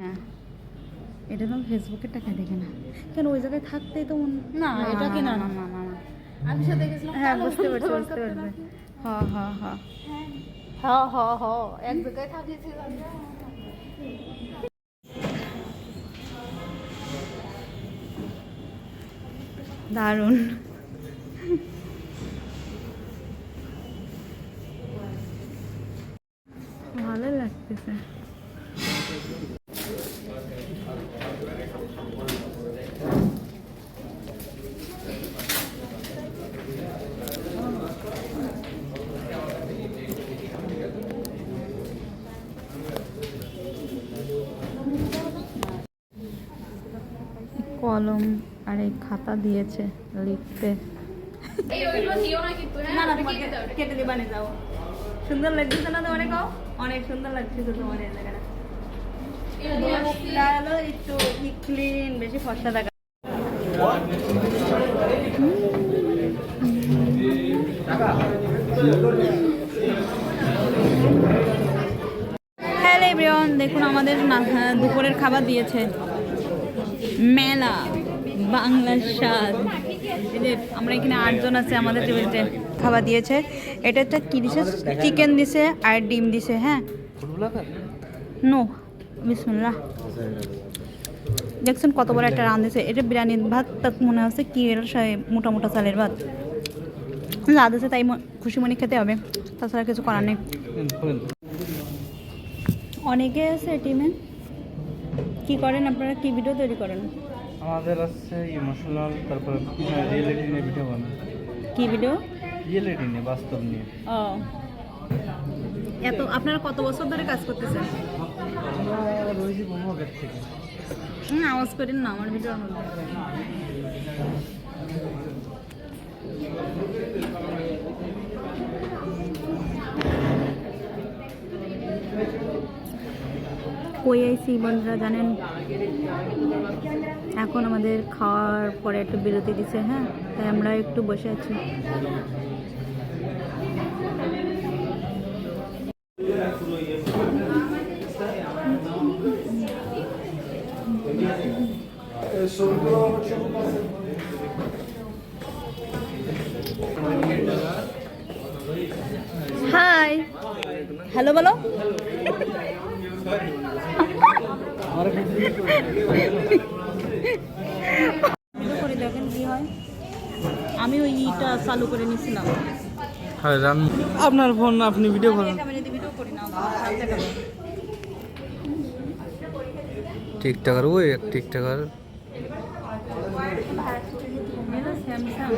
হ্যাঁ। এটা তো ফেসবুকের টাকা দেখে না। কেন ওই জায়গায় থাকতেই তো না, এটা কি না? না। না না আমি সাথে গেছিলাম হ্যাঁ বুঝতে পারছি বুঝতে পারছি? হ্যাঁ হ্যাঁ হ্যাঁ হ হ হ এক জায়গায় থাকিয়েছিলাম দারুণ। ভালো লাগতেছে। কলম আর এই খাতা দিয়েছে লিখতে। যাও সুন্দর লাগছে না তোমার কও? অনেক সুন্দর লাগছে তোমার এই জায়গাটা। একটু ক্লিন বেশি ফর্সা দেখা হ্যালো এভরিওয়ান দেখুন আমাদের না- হ্যাঁ, দুপুরের খাবার দিয়েছে। মেলা বাংলা স্বাদ। আমরা এখানে আটজন আছে আমাদের টেবিলতে খাবার দিয়েছে। এটা একটা কি দিছে? চিকেন দিছে আর ডিম দিছে হ্যাঁ? নো বিসমুল্লাহ। দেখছেন কত বড় একটা রান দিছে। এটা বিরিয়ানির ভাত তাক মনে হচ্ছে কি এর মোটা মোটা চালের ভাত। লাদ আছে তাই খুশি মনে খেতে হবে। তাছাড়া কিছু করার নেই। অনেকে আছে টিমে কি করেন? আপনারা কি ভিডিও তৈরি করেন? আমাদের আছে ইমোশনাল তারপর রিয়েলিটি নিয়ে ভিডিও বানাই কি ভিডিও রিয়েলিটি নিয়ে বাস্তব নিয়ে। ও। এত আপনারা কত বছর ধরে কাজ করতেছেন? হুম আওয়াজ করেন না আমার ভিডিওর মধ্যে কই আইসি বন্ধুরা জানেন, এখন আমাদের খাওয়ার পরে একটু বিরতি দিছে হ্যাঁ? তাই আমরা একটু বসে আছি। হাই। হ্যালো বলো। করে দেখেন কি হয়? আমি ওই ইটা চালু করে নিছিলাম। হ্যাঁ আপনার ফোন আপনি ভিডিও করেন। আমি যদি ভিডিও করি না হাতে কাটে। টিকটকার ওই এক টিকটকার। স্যামসাং